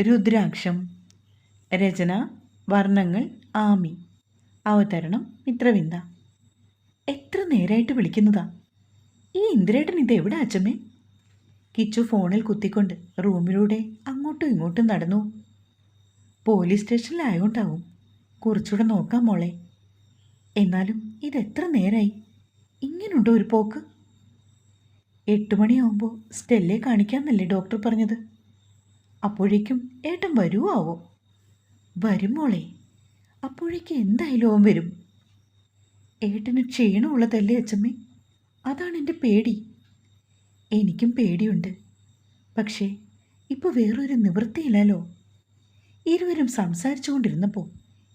രുദ്രാക്ഷം രചന വർണങ്ങൾ ആമി. അവതരണം മിത്രവിന്ദ. എത്ര നേരായിട്ട് വിളിക്കുന്നതാ? ഈ ഇന്ദ്രേട്ടൻ ഇത് എവിടെ അച്ഛമ്മേ കിച്ചു ഫോണിൽ കുത്തിക്കൊണ്ട് റൂമിലൂടെ അങ്ങോട്ടും ഇങ്ങോട്ടും നടന്നു. പോലീസ് സ്റ്റേഷനിലായോണ്ടാവും കുറച്ചുകൂടെ നോക്കാം മോളെ. എന്നാലും എത്ര നേരായി? ഇങ്ങനുണ്ടോ ഒരു പോക്ക്? എട്ട് മണിയാവുമ്പോൾ സ്റ്റെല്ലെ കാണിക്കാമെന്നല്ലേ ഡോക്ടർ പറഞ്ഞത്. അപ്പോഴേക്കും ഏട്ടൻ വരുമോ ആവോ വരും മോളെ. അപ്പോഴേക്ക് എന്തായാലും അവൻ വരും. ഏട്ടന് ക്ഷീണമുള്ളതല്ലേ അച്ചമ്മേ? അതാണ് എന്റെ പേടി. എനിക്കും പേടിയുണ്ട്. പക്ഷേ ഇപ്പോൾ വേറൊരു നിവൃത്തിയില്ലല്ലോ. ഇരുവരും സംസാരിച്ചു കൊണ്ടിരുന്നപ്പോൾ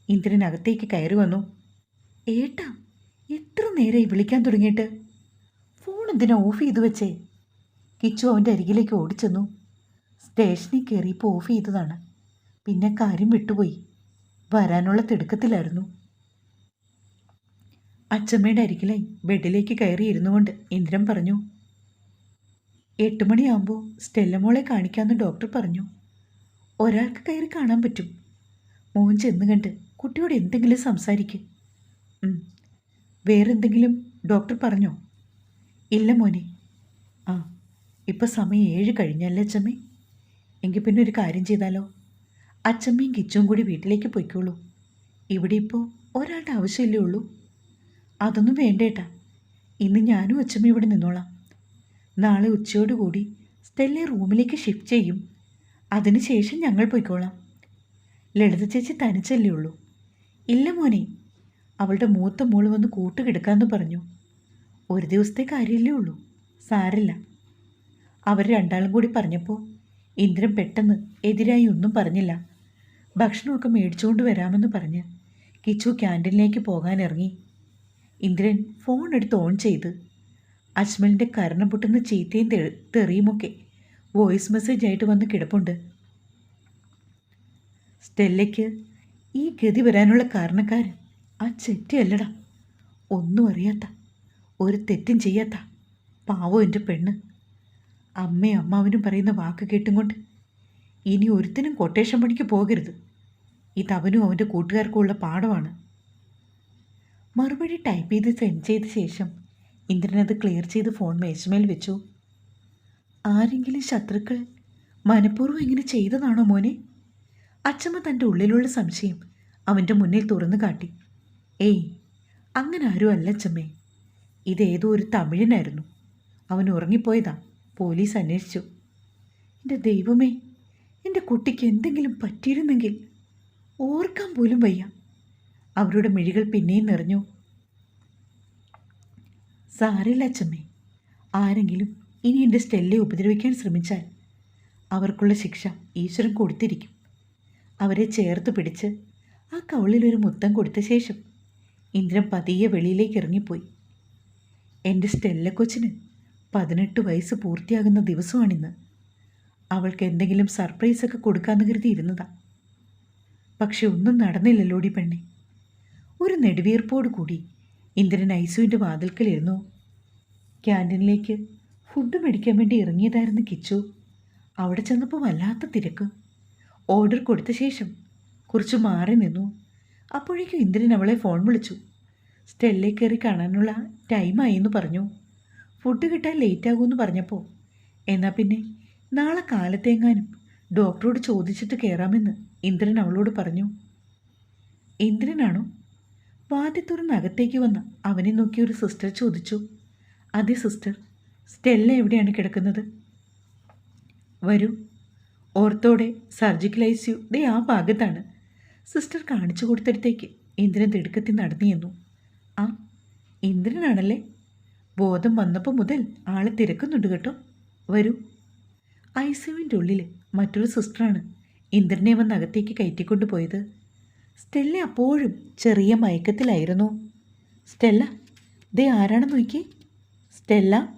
ഇന്ദ്രനകത്തേക്ക് കയറി വന്നു. ഏട്ടാ എത്ര നേരമായി വിളിക്കാൻ തുടങ്ങിയിട്ട്? ഫോൺ എന്തിനാ ഓഫ് ചെയ്തു വെച്ചേ? കിച്ചു അവന്റെ അരികിലേക്ക് ഓടിച്ചെന്നു. സ്റ്റേഷനിൽ കയറിയപ്പോൾ ഓഫ് ചെയ്തതാണ്. പിന്നെ കാര്യം വിട്ടുപോയി. വരാനുള്ള തിടുക്കത്തിലായിരുന്നു. അച്ചമ്മയുടെ അരികിലായി ബെഡിലേക്ക് കയറി ഇരുന്നുകൊണ്ട് ഇന്ദ്രൻ പറഞ്ഞു എട്ട് മണിയാകുമ്പോൾ സ്റ്റെല്ലമോളെ കാണിക്കാമെന്ന് ഡോക്ടർ പറഞ്ഞു. ഒരാൾക്ക് കയറി കാണാൻ പറ്റും. മോൻ ചെന്ന് കണ്ട് കുട്ടിയോട് എന്തെങ്കിലും സംസാരിക്ക്. വേറെന്തെങ്കിലും ഡോക്ടർ പറഞ്ഞോ? ഇല്ല മോനെ. ആ ഇപ്പം സമയം ഏഴ് കഴിഞ്ഞല്ലേ അച്ചമ്മേ എങ്കിൽ പിന്നെ ഒരു കാര്യം ചെയ്താലോ? അച്ചമ്മയും കിച്ചും കൂടി വീട്ടിലേക്ക് പൊയ്ക്കോളൂ. ഇവിടെ ഇപ്പോൾ ഒരാളുടെ ആവശ്യമില്ലേ ഉള്ളൂ? അതൊന്നും വേണ്ടേട്ടാ. ഇന്ന് ഞാനും അച്ഛമ്മ ഇവിടെ നിന്നോളാം. നാളെ ഉച്ചയോടുകൂടി സ്റ്റെല്ലെ റൂമിലേക്ക് ഷിഫ്റ്റ് ചെയ്യും. അതിനുശേഷം ഞങ്ങൾ പോയിക്കോളാം. ലളിത ചേച്ചി തനിച്ചല്ലേ ഉള്ളൂ. ഇല്ല മോനെ. അവളുടെ മൂത്ത മോൾ വന്ന് കൂട്ടുകിടക്കാമെന്ന് പറഞ്ഞു. ഒരു ദിവസത്തെ കാര്യമല്ലേ ഉള്ളൂ. സാരില്ല. അവർ രണ്ടാളും കൂടി പറഞ്ഞപ്പോൾ ഇന്ദ്രൻ പെട്ടെന്ന് എതിരായി ഒന്നും പറഞ്ഞില്ല. ഭക്ഷണമൊക്കെ മേടിച്ചുകൊണ്ട് വരാമെന്ന് പറഞ്ഞ് കിച്ചു ക്യാന്റീനിലേക്ക് പോകാനിറങ്ങി. ഇന്ദ്രൻ ഫോൺ എടുത്ത് ഓൺ ചെയ്ത് അജ്മലിന്റെ കരണം പൊട്ടുന്ന ചീത്തയും തെറിയുമൊക്കെ വോയിസ് മെസ്സേജ് ആയിട്ട് വന്ന് കിടപ്പുണ്ട്. സ്റ്റെല്ലയ്ക്ക് ഈ ഗതി വരാനുള്ള കാരണക്കാരൻ ആ ചെറ്റിയല്ലടാ ഒന്നും അറിയാത്ത ഒരു തെറ്റും ചെയ്യാത്ത പാവം എന്റെ പെണ്ണ്. അമ്മയും അമ്മാവനും പറയുന്ന വാക്ക് കേട്ടും കൊണ്ട് ഇനി ഒരുത്തിനും കൊട്ടേഷൻ പണിക്ക് പോകരുത്. ഇത് അവനും അവന്റെ കൂട്ടുകാർക്കുമുള്ള പാഠമാണ്. മറുപടി ടൈപ്പ് ചെയ്ത് സെൻഡ് ചെയ്ത ശേഷം ഇന്ദ്രൻ അത് ക്ലിയർ ചെയ്ത് ഫോൺ മേശമേൽ വെച്ചു. ആരെങ്കിലും ശത്രുക്കൾ മനഃപൂർവം ഇങ്ങനെ ചെയ്തതാണോ മോനെ? അച്ഛമ്മ തന്റെ ഉള്ളിലുള്ള സംശയം അവന്റെ മുന്നിൽ തുറന്നു കാട്ടി. ഏയ് അങ്ങനെ ആരും അല്ല അച്ഛമ്മേ ഇതേതോ ഒരു തമിഴനായിരുന്നു. അവൻ ഉറങ്ങിപ്പോയതാ. പോലീസ് അന്വേഷിച്ചു എന്റെ ദൈവമേ എന്റെ കുട്ടിക്ക് എന്തെങ്കിലും പറ്റിയിരുന്നെങ്കിൽ ഓർക്കാൻ പോലും വയ്യ. അവരുടെ മിഴികൾ പിന്നെയും നിറഞ്ഞു. സാരില്ല അച്ചമ്മേ ആരെങ്കിലും ഇനി എന്റെ സ്റ്റെല്ലെ ഉപദ്രവിക്കാൻ ശ്രമിച്ചാൽ അവർക്കുള്ള ശിക്ഷ ഈശ്വരൻ കൊടുത്തിരിക്കും. അവരെ ചേർത്ത് പിടിച്ച് ആ കവളിൽ ഒരു മുത്തം കൊടുത്ത ശേഷം ഇന്ദ്രൻ പതിയെ വെളിയിലേക്ക് ഇറങ്ങിപ്പോയി. എന്റെ സ്റ്റെല്ല കൊച്ചിന് പതിനെട്ട് വയസ്സ് പൂർത്തിയാകുന്ന ദിവസമാണിന്ന്. അവൾക്ക് എന്തെങ്കിലും സർപ്രൈസൊക്കെ കൊടുക്കാമെന്ന് കരുതി ഇരുന്നതാ. പക്ഷെ ഒന്നും നടന്നില്ലല്ലോടി പെണ്ണെ. ഒരു നെടുവീർപ്പോട് കൂടി ഇന്ദ്രൻ ഐസുവിന്റെ വാതിൽക്കലിരുന്നു. ക്യാന്റീനിലേക്ക് ഫുഡ് മേടിക്കാൻ വേണ്ടി ഇറങ്ങിയതായിരുന്നു കിച്ചു. അവിടെ ചെന്നപ്പോൾ വല്ലാത്ത തിരക്ക്. ഓർഡർ കൊടുത്ത ശേഷം കുറച്ച് മാറി നിന്നു. അപ്പോഴേക്കും ഇന്ദ്രൻ അവളെ ഫോൺ വിളിച്ചു. സ്റ്റെല്ലേ കയറി കാണാനുള്ള ടൈമായി എന്ന് പറഞ്ഞു. ഫുഡ് കിട്ടാൻ ലേറ്റ് ആകുമെന്ന് പറഞ്ഞപ്പോൾ എന്നാൽ പിന്നെ നാളെ കാലത്തെങ്ങാനും ഡോക്ടറോട് ചോദിച്ചിട്ട് കയറാമെന്ന് ഇന്ദ്രൻ അവളോട് പറഞ്ഞു. ഇന്ദ്രനാണോ? വാതി അകത്തേക്ക് വന്ന അവനെ നോക്കി ഒരു സിസ്റ്റർ ചോദിച്ചു. അതെ സിസ്റ്റർ സ്റ്റെല്ല എവിടെയാണ് കിടക്കുന്നത്? വരൂ. ഓർത്തോടെ സർജിക്കൽ ഐ സിയു ദേ ആ ഭാഗത്താണ്. സിസ്റ്റർ കാണിച്ചു കൊടുത്തിടത്തേക്ക് ഇന്ദ്രൻ തിടുക്കത്തിൽ നടന്നു ചെന്നു. ആ ഇന്ദ്രനാണല്ലേ? ബോധം വന്നപ്പോൾ മുതൽ ആളെ തിരക്കുന്നുണ്ട് കേട്ടോ. വരൂ. ഐ സിയുവിന്റെ ഉള്ളിൽ മറ്റൊരു സിസ്റ്ററാണ് ഇന്ദ്രനെ വന്ന് അകത്തേക്ക് കയറ്റിക്കൊണ്ട് പോയത്. സ്റ്റെല്ല അപ്പോഴും ചെറിയ മയക്കത്തിലായിരുന്നു. സ്റ്റെല്ല ദേ ആരാണ് നോക്കി സ്റ്റെല്ല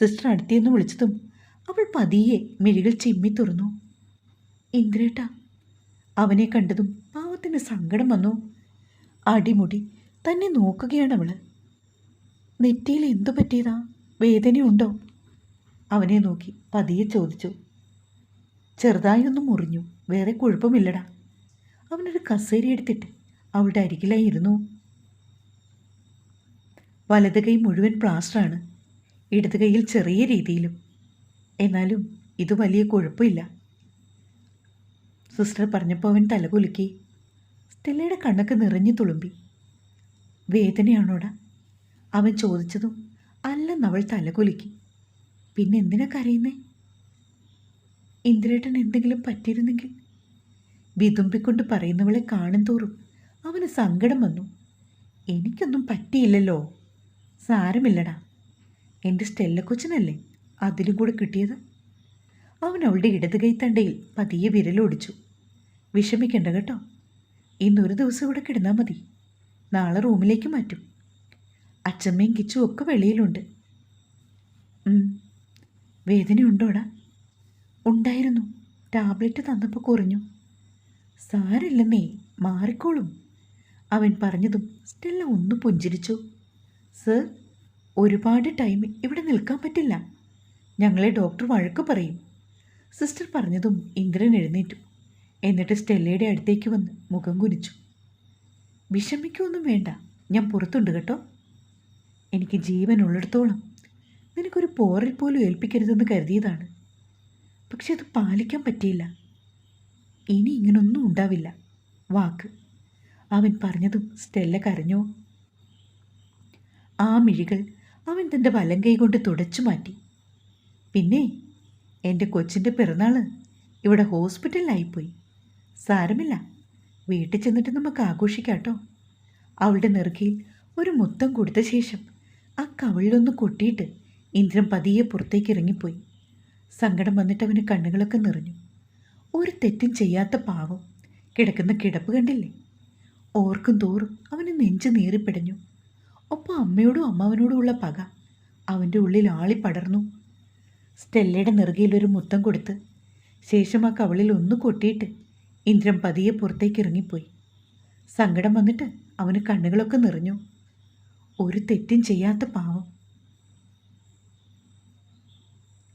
സിസ്റ്റർ അടുത്തിന്ന് വിളിച്ചതും അവൾ പതിയെ മിഴികൾ ചിമ്മി തുറന്നു. ഇന്ദ്രേട്ട അവനെ കണ്ടതും പാവത്തിന് സങ്കടം വന്നു. അടിമുടി തന്നെ നോക്കുകയാണ് അവൾ. നെറ്റിയിൽ എന്തു പറ്റിയതാ? വേദനയുണ്ടോ? അവനെ നോക്കി പതിയെ ചോദിച്ചു. ചെറുതായി ഒന്ന് മുറിഞ്ഞു. വേറെ കുഴപ്പമില്ലടാ. അവനൊരു കസേരി എടുത്തിട്ട് അവളുടെ അരികിലായി ഇരുന്നു. വലത് കൈ മുഴുവൻ പ്ലാസ്റ്ററാണ് ഇടത് കൈയിൽ ചെറിയ രീതിയിലും. എന്നാലും ഇത് വലിയ കുഴപ്പമില്ല. സിസ്റ്റർ പറഞ്ഞപ്പോൾ അവൻ തലകുലുക്കി. സ്റ്റെല്ലയുടെ കണ്ണൊക്കെ നിറഞ്ഞു തുളുമ്പി. വേദനയാണോടാ? അവൻ ചോദിച്ചതും അല്ലെന്നവൾ തലകുലുക്കി. പിന്നെ എന്തിനാ കരയുന്നേ? ഇന്ദ്രേട്ടൻ എന്തെങ്കിലും പറ്റിയിരുന്നെങ്കിൽ? വിതുമ്പിക്കൊണ്ട് പറയുന്നവളെ കാണും തോറും അവന് സങ്കടം വന്നു. എനിക്കൊന്നും പറ്റിയില്ലല്ലോ. സാരമില്ലടാ. എന്റെ സ്റ്റെല്ല കൊച്ചിനല്ലേ അതിലും കൂടെ കിട്ടിയത്? അവൻ അവളുടെ ഇടത് കൈത്തണ്ടയിൽ പതിയെ വിരലൊടിച്ചു. വിഷമിക്കണ്ട കേട്ടോ. ഇന്നൊരു ദിവസം ഇവിടെ കിടന്നാൽ മതി. നാളെ റൂമിലേക്ക് മാറ്റും. അച്ചമ്മയും കിച്ചും ഒക്കെ വെളിയിലുണ്ട്. വേദനയുണ്ടോടാ? ഉണ്ടായിരുന്നു. ടാബ്ലറ്റ് തന്നപ്പോൾ കുറഞ്ഞു. സാരില്ലെന്നേ മാറിക്കോളും. അവൻ പറഞ്ഞതും സ്റ്റെല്ല ഒന്ന് പുഞ്ചിരിച്ചു. സർ ഒരുപാട് ടൈം ഇവിടെ നിൽക്കാൻ പറ്റില്ല. ഞങ്ങളെ ഡോക്ടർ വഴക്ക് പറയും. സിസ്റ്റർ പറഞ്ഞതും ഇന്ദ്രൻ എഴുന്നേറ്റു. എന്നിട്ട് സ്റ്റെല്ലയുടെ അടുത്തേക്ക് വന്ന് മുഖം കുനിച്ചു. വിഷമിക്കൊന്നും വേണ്ട ഞാൻ പുറത്തുണ്ട് കേട്ടോ. എനിക്ക് ജീവനുള്ളിടത്തോളം നിനക്കൊരു പോറിൽ പോലും ഏൽപ്പിക്കരുതെന്ന് കരുതിയതാണ്. പക്ഷെ അത് പാലിക്കാൻ പറ്റിയില്ല. ഇനി ഇങ്ങനൊന്നും ഉണ്ടാവില്ല. വാക്ക്. അവൻ പറഞ്ഞതും സ്റ്റെല്ല കരഞ്ഞോ. ആ മിഴികൾ അവൻ തന്റെ വലം കൈ കൊണ്ട് തുടച്ചു മാറ്റി. പിന്നെ എന്റെ കൊച്ചിന്റെ പിറന്നാൾ ഇവിടെ ഹോസ്പിറ്റലിലായിപ്പോയി. സാരമില്ല. വീട്ടിൽ ചെന്നിട്ട് നമുക്ക് ആഘോഷിക്കാം കേട്ടോ അവളുടെ നെറുകയിൽ ഒരു മുത്തം കൊടുത്ത ശേഷം ആ കവിളിലൊന്ന് കൊട്ടിയിട്ട് ഇന്ദ്രൻ പതിയെ പുറത്തേക്ക് ഇറങ്ങിപ്പോയി. സങ്കടം വന്നിട്ട് അവന് കണ്ണുകളൊക്കെ നിറഞ്ഞു. ഒരു തെറ്റും ചെയ്യാത്ത പാവം. കിടക്കുന്ന കിടപ്പ് കണ്ടില്ലേ? ഓർക്കും തോറും അവന് നെഞ്ച് നേറിപ്പിടഞ്ഞു ഒപ്പം അമ്മയോടും അമ്മാവനോടുമുള്ള പക അവന്റെ ഉള്ളിൽ ആളി പടർന്നു. സ്റ്റെല്ലയുടെ നെറുകയിൽ ഒരു മുത്തം കൊടുത്ത് ശേഷം ആ കവളിൽ ഒന്ന് കൊട്ടിയിട്ട് ഇന്ദ്രൻ പതിയെ പുറത്തേക്ക് ഇറങ്ങിപ്പോയി. സങ്കടം വന്നിട്ട് അവന് കണ്ണുകളൊക്കെ നിറഞ്ഞു. ഒരു തെറ്റും ചെയ്യാത്ത പാവം.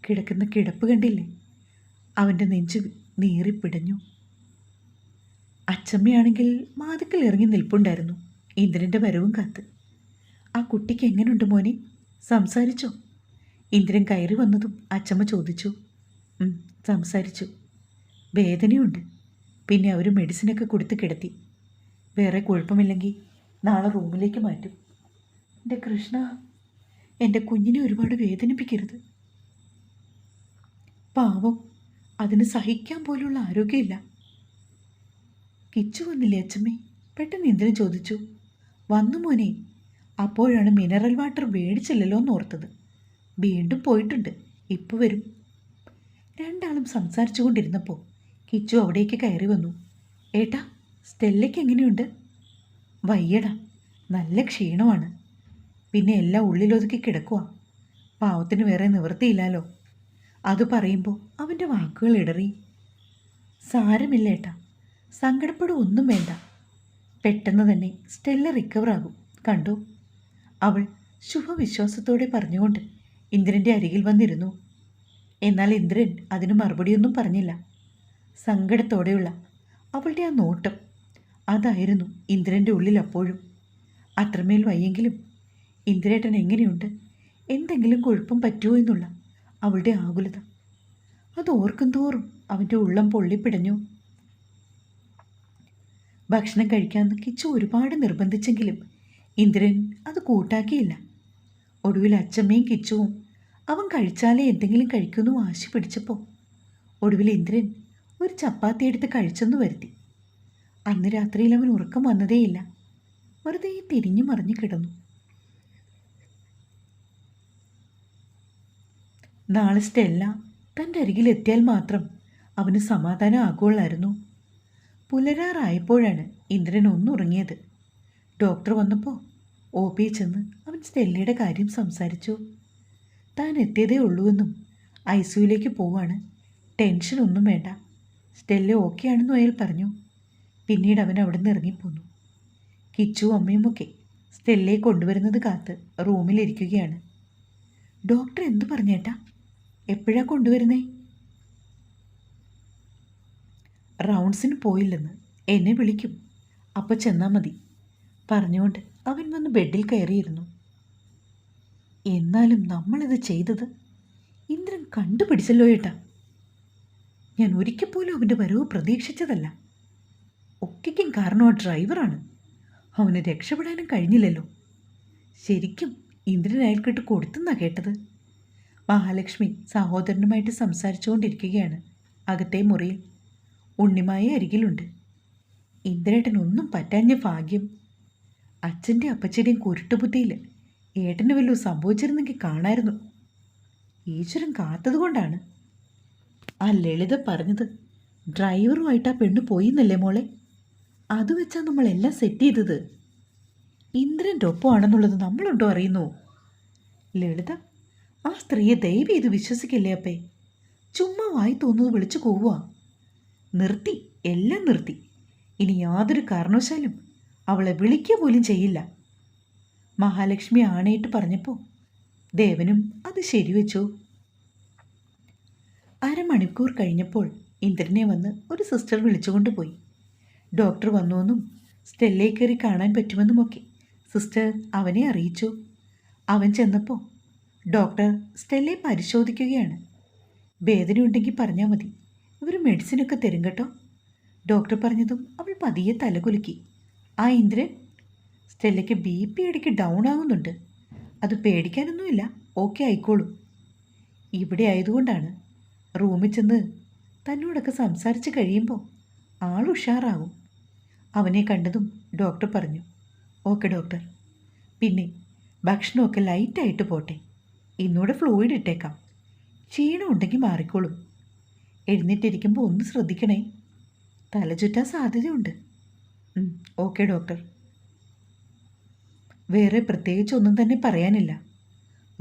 കിടക്കുന്ന കിടപ്പ് കണ്ടില്ലേ? അവന്റെ നെഞ്ച് നീറിപ്പിടഞ്ഞു അച്ചമ്മയാണെങ്കിൽ മാതുക്കൽ ഇറങ്ങി നിൽപ്പുണ്ടായിരുന്നു. ഇന്ദ്രന്റെ വരവും കാത്ത്. ആ കുട്ടിക്ക് എങ്ങനെയുണ്ട് മോനെ? സംസാരിച്ചോ? ഇന്ദ്രൻ കയറി വന്നതും അച്ചമ്മ ചോദിച്ചു. "ഉം, സംസാരിച്ചു. വേദനയുണ്ട്. പിന്നെ അവർ മെഡിസിനൊക്കെ കൊടുത്ത് കിടത്തി. വേറെ കുഴപ്പമില്ലെങ്കിൽ നാളെ റൂമിലേക്ക് മാറ്റും. എന്റെ കൃഷ്ണ എന്റെ കുഞ്ഞിനെ ഒരുപാട് വേദനിപ്പിക്കരുത്. പാവം അതിന് സഹിക്കാൻ പോലുള്ള ആരോഗ്യമില്ല. കിച്ചു വന്നില്ലേ അച്ഛമ്മേ പെട്ടെന്ന് ഇന്ദ്രൻ ചോദിച്ചു. വന്നു മോനെ അപ്പോഴാണ് മിനറൽ വാട്ടർ മേടിച്ചില്ലല്ലോ എന്ന് ഓർത്തത്. വീണ്ടും പോയിട്ടുണ്ട് ഇപ്പോൾ വരും. രണ്ടാളും സംസാരിച്ചു കൊണ്ടിരുന്നപ്പോൾ കിച്ചു അവിടേക്ക് കയറി വന്നു. ഏട്ടാ സ്റ്റെല്ലയ്ക്ക് എങ്ങനെയുണ്ട്? വയ്യടാ നല്ല ക്ഷീണമാണ്. പിന്നെ എല്ലാം ഉള്ളിലൊതുക്കി കിടക്കുക പാവത്തിന് വേറെ നിവൃത്തിയില്ലല്ലോ. അത് പറയുമ്പോൾ അവന്റെ വാക്കുകൾ ഇടറി. സാരമില്ല ഏട്ടാ സങ്കടപ്പെടുക ഒന്നും വേണ്ട. പെട്ടെന്ന് തന്നെ സ്റ്റെല്ല റിക്കവർ ആകും. കണ്ടോ? അവൾ ശുഭവിശ്വാസത്തോടെ പറഞ്ഞുകൊണ്ട് ഇന്ദ്രന്റെ അരികിൽ വന്നിരുന്നു. എന്നാൽ ഇന്ദ്രൻ അതിന് മറുപടിയൊന്നും പറഞ്ഞില്ല. സങ്കടത്തോടെയുള്ള അവളുടെ ആ നോട്ടം അതായിരുന്നു ഇന്ദ്രന്റെ ഉള്ളിൽ അപ്പോഴും. അത്രമേൽ വയ്യെങ്കിലും ഇന്ദ്രേട്ടൻ എങ്ങനെയുണ്ട്? എന്തെങ്കിലും കുഴപ്പം പറ്റുമോ എന്നുള്ള അവളുടെ ആകുലത. അത് ഓർക്കും തോറും അവന്റെ ഉള്ളം പൊള്ളിപ്പിടഞ്ഞു. ഭക്ഷണം കഴിക്കാൻ കിച്ചു ഒരുപാട് നിർബന്ധിച്ചെങ്കിലും ഇന്ദ്രൻ അത് കൂട്ടാക്കിയില്ല. ഒടുവിൽ അച്ചമ്മയും കിച്ചുവും അവൻ കഴിച്ചാലേ എന്തെങ്കിലും കഴിക്കുമെന്ന് വാശി പിടിച്ചപ്പോൾ ഒടുവിൽ ഇന്ദ്രൻ ഒരു ചപ്പാത്തി എടുത്ത് കഴിച്ചെന്ന് വരുത്തി. അന്ന് രാത്രിയിൽ അവൻ ഉറക്കം വന്നതേയില്ല. വെറുതെ തിരിഞ്ഞു മറിഞ്ഞു കിടന്നു. നാളെ സ്റ്റെല്ല തന്റെ അരികിലെത്തിയാൽ മാത്രം അവന് സമാധാനം ആകുള്ളായിരുന്നു പുലരാറായപ്പോഴാണ് ഇന്ദ്രൻ ഒന്നുറങ്ങിയത്. ഡോക്ടർ വന്നപ്പോൾ ഒ പി ചെന്ന് അവൻ സ്റ്റെല്ലയുടെ കാര്യം സംസാരിച്ചു. താൻ എത്തിയതേ ഉള്ളൂവെന്നും ഐ സിയുലേക്ക് പോവാണ്. ടെൻഷനൊന്നും വേണ്ട. സ്റ്റെല്ല ഓക്കെ ആണെന്നും അയാൾ പറഞ്ഞു. പിന്നീട് അവൻ അവിടെ നിന്ന് ഇറങ്ങിപ്പോന്നു. കിച്ചു അമ്മയുമൊക്കെ സ്റ്റെല്ലയെ കൊണ്ടുവരുന്നത് കാത്ത് റൂമിലിരിക്കുകയാണ്. ഡോക്ടർ എന്തു പറഞ്ഞേട്ടാ? എപ്പോഴാ കൊണ്ടുവരുന്നേ? റൗണ്ട്സിന് പോയില്ലെന്ന് എന്നെ വിളിക്കും. അപ്പോൾ ചെന്നാൽ മതി. പറഞ്ഞുകൊണ്ട് അവൻ വന്ന് ബെഡിൽ കയറിയിരുന്നു. എന്നാലും നമ്മളിത് ചെയ്തത് ഇന്ദ്രൻ കണ്ടുപിടിച്ചല്ലോ ഏട്ടാ. ഞാൻ ഒരിക്കൽ പോലും അവന്റെ വരവ് പ്രതീക്ഷിച്ചതല്ല. ഒക്കെയ്ക്കും കാരണം ആ ഡ്രൈവറാണ്. അവന് രക്ഷപ്പെടാനും കഴിഞ്ഞില്ലല്ലോ. ശരിക്കും ഇന്ദ്രൻ അയൽക്കിട്ട് കൊടുത്തെന്നാ കേട്ടത്? മഹാലക്ഷ്മി സഹോദരനുമായിട്ട് സംസാരിച്ചുകൊണ്ടിരിക്കുകയാണ് അകത്തെ മുറിയിൽ. ഉണ്ണിമായ അരികിലുണ്ട്. ഇന്ദ്രേട്ടൻ ഒന്നും പറ്റാഞ്ഞ ഭാഗ്യം. അച്ഛന്റെ അപ്പച്ചന്റെയും കുരുട്ടുബുദ്ധിയിൽ ഏട്ടന് വല്ലതും സംഭവിച്ചിരുന്നെങ്കിൽ കാണായിരുന്നു. ഈശ്വരൻ കാത്തതുകൊണ്ടാണ് ആ ലളിത പറഞ്ഞത് ഡ്രൈവറുമായിട്ട് ആ പെണ്ണ് പോയിന്നല്ലേ മോളെ? അത് വെച്ചാൽ നമ്മളെല്ലാം സെറ്റ് ചെയ്തത്. ഇന്ദ്രന്റെ ഒപ്പമാണെന്നുള്ളത് നമ്മളുണ്ടോ അറിയുന്നു? ലളിത ആ സ്ത്രീയെ ദൈവം ഇത് വിശ്വസിക്കില്ലേ അപ്പേ? ചുമ്മാ വായി തോന്നുന്നത് വിളിച്ചു പോവുക നിർത്തി എല്ലാം നിർത്തി. ഇനി യാതൊരു കാരണവശാലും അവളെ വിളിക്കുക പോലും ചെയ്യില്ല. മഹാലക്ഷ്മി ആണയിട്ട് പറഞ്ഞപ്പോൾ ദേവനും അത് ശരിവെച്ചു. അരമണിക്കൂർ കഴിഞ്ഞപ്പോൾ ഇന്ദ്രനെ വന്ന് ഒരു സിസ്റ്റർ വിളിച്ചുകൊണ്ട് പോയി. ഡോക്ടർ വന്നുവെന്നും സ്റ്റെല്ലേ കയറി കാണാൻ പറ്റുമെന്നുമൊക്കെ സിസ്റ്റർ അവനെ അറിയിച്ചു. അവൻ ചെന്നപ്പോൾ ഡോക്ടർ സ്റ്റെല്ലെ പരിശോധിക്കുകയാണ്. വേദനയുണ്ടെങ്കിൽ പറഞ്ഞാൽ മതി. ഇവർ മെഡിസിനൊക്കെ തരും കേട്ടോ. ഡോക്ടർ പറഞ്ഞതും അവൾ പതിയെ തലകുലുക്കി. ആ ഇന്ദ്രൻ സ്റ്റെല്ലയ്ക്ക് ബി പി ഇടയ്ക്ക് ഡൗൺ ആകുന്നുണ്ട് അത് പേടിക്കാനൊന്നുമില്ല. ഓക്കെ ആയിക്കോളൂ. ഇവിടെ ആയതുകൊണ്ടാണ് റൂമിൽ ചെന്ന് തന്നോടൊക്കെ സംസാരിച്ച് കഴിയുമ്പോൾ ആൾ ഉഷാറാവും. അവനെ കണ്ടതും ഡോക്ടർ പറഞ്ഞു ഓക്കെ ഡോക്ടർ. പിന്നെ ഭക്ഷണമൊക്കെ ലൈറ്റായിട്ട് പോട്ടെ. ഇന്നൂടെ ഫ്ലൂയിഡ് ഇട്ടേക്കാം. ക്ഷീണം ഉണ്ടെങ്കിൽ മാറിക്കോളും. എഴുന്നേറ്റിരിക്കുമ്പോൾ ഒന്ന് ശ്രദ്ധിക്കണേ. തല ചുറ്റാൻ സാധ്യതയുണ്ട്. ഓക്കെ ഡോക്ടർ വേറെ പ്രത്യേകിച്ച് ഒന്നും തന്നെ പറയാനില്ല.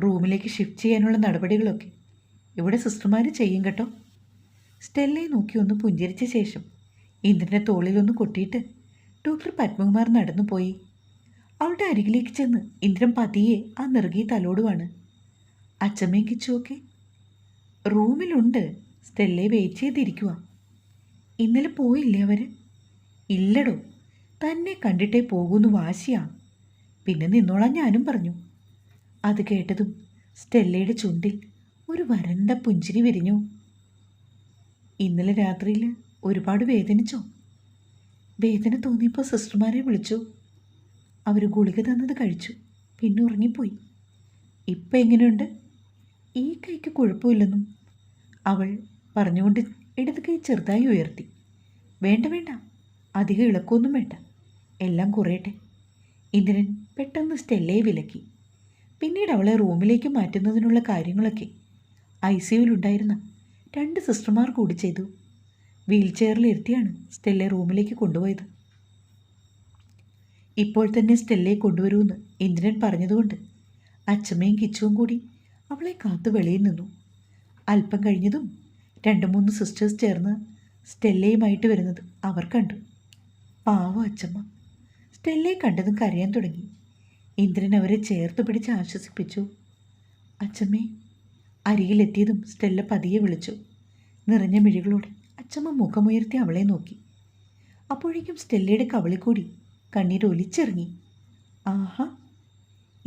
റൂമിലേക്ക് ഷിഫ്റ്റ് ചെയ്യാനുള്ള നടപടികളൊക്കെ. ഇവിടെ സിസ്റ്റർമാർ ചെയ്യും കേട്ടോ. സ്റ്റെല്ലയെ നോക്കി ഒന്ന് പുഞ്ചിരിച്ച ശേഷം ഇന്ദ്രന്റെ തോളിലൊന്ന് കൊട്ടിയിട്ട് ഡോക്ടർ പത്മകുമാർ നടന്നു പോയി അവളുടെ അരികിലേക്ക് ചെന്ന് ഇന്ദ്രൻ പതിയെ ആ നിറുകിയ തലോടുവാണ്. അച്ചമ്മയും കിച്ചുമൊക്കെ റൂമിലുണ്ട്. സ്റ്റെല്ലെ വെയിറ്റ് ചെയ്തിരിക്കുക ഇന്നലെ പോയില്ലേ അവർ ഇല്ലടോ. തന്നെ കണ്ടിട്ടേ പോകുന്നു വാശിയാ. പിന്നെ നിന്നോളാം ഞാനും പറഞ്ഞു. അത് കേട്ടതും സ്റ്റെല്ലയുടെ ചുണ്ടിൽ ഒരു വരണ്ട പുഞ്ചിരി വിരിഞ്ഞു. ഇന്നലെ രാത്രിയിൽ ഒരുപാട് വേദനിച്ചോ? വേദന തോന്നിയപ്പോൾ സിസ്റ്റർമാരെ വിളിച്ചു. അവർ ഗുളിക തന്നത് കഴിച്ചു. പിന്നെ ഉറങ്ങിപ്പോയി. ഇപ്പം എങ്ങനെയുണ്ട്? ഈ കൈക്ക് കുഴപ്പമില്ലെന്നും അവൾ പറഞ്ഞുകൊണ്ട് ഇടത് കൈ ചെറുതായി ഉയർത്തി. വേണ്ട വേണ്ട. അധികം ഇളക്കമൊന്നും വേണ്ട. എല്ലാം കുറയട്ടെ. ഇന്ദ്രൻ പെട്ടെന്ന് സ്റ്റെല്ലയെ വിലക്കി. പിന്നീട് അവളെ റൂമിലേക്ക് മാറ്റുന്നതിനുള്ള കാര്യങ്ങളൊക്കെ ഐ സിയുവിലുണ്ടായിരുന്ന രണ്ട് സിസ്റ്റർമാർ കൂടി ചെയ്തു. വീൽ ചെയറിലിരുത്തിയാണ് സ്റ്റെല്ലെ റൂമിലേക്ക് കൊണ്ടുപോയത്. ഇപ്പോൾ തന്നെ സ്റ്റെല്ലയെ കൊണ്ടുവരുമെന്ന് ഇന്ദ്രൻ പറഞ്ഞതുകൊണ്ട് അച്ഛമ്മയും കിച്ചുവും കൂടി അവളെ കാത്തു വെളിയിൽ നിന്നു. അല്പം കഴിഞ്ഞതും രണ്ട് മൂന്ന് സിസ്റ്റേഴ്സ് ചേർന്ന് സ്റ്റെല്ലയുമായിട്ട് വരുന്നത് അവർ കണ്ടു. പാവം അച്ചമ്മ. സ്റ്റെല്ലയെ കണ്ടതും കരയാൻ തുടങ്ങി. ഇന്ദ്രൻ അവരെ ചേർത്ത് പിടിച്ച് ആശ്വസിപ്പിച്ചു. അച്ചമ്മേ അരികിലെത്തിയതും സ്റ്റെല്ല പതിയെ വിളിച്ചു. നിറഞ്ഞ മിഴികളോടെ അച്ചമ്മ മുഖമുയർത്തി അവളെ നോക്കി. അപ്പോഴേക്കും സ്റ്റെല്ലയുടെ കവളിക്കൂടി കണ്ണീരൊലിച്ചിറങ്ങി ആഹാ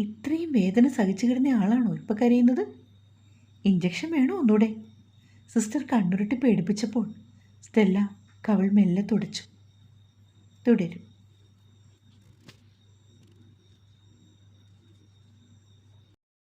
ഇത്രയും വേദന സഹിച്ചു കിടന്ന ആളാണോ ഇപ്പം കരയുന്നത്? ഇഞ്ചക്ഷൻ വേണോ ഒന്നുകൂടെ? സിസ്റ്റർ കണ്ണുരുട്ടി പേടിപ്പിച്ചപ്പോൾ സ്റ്റെല്ല കവൾ മെല്ലെ തുടച്ചു. തുടരും.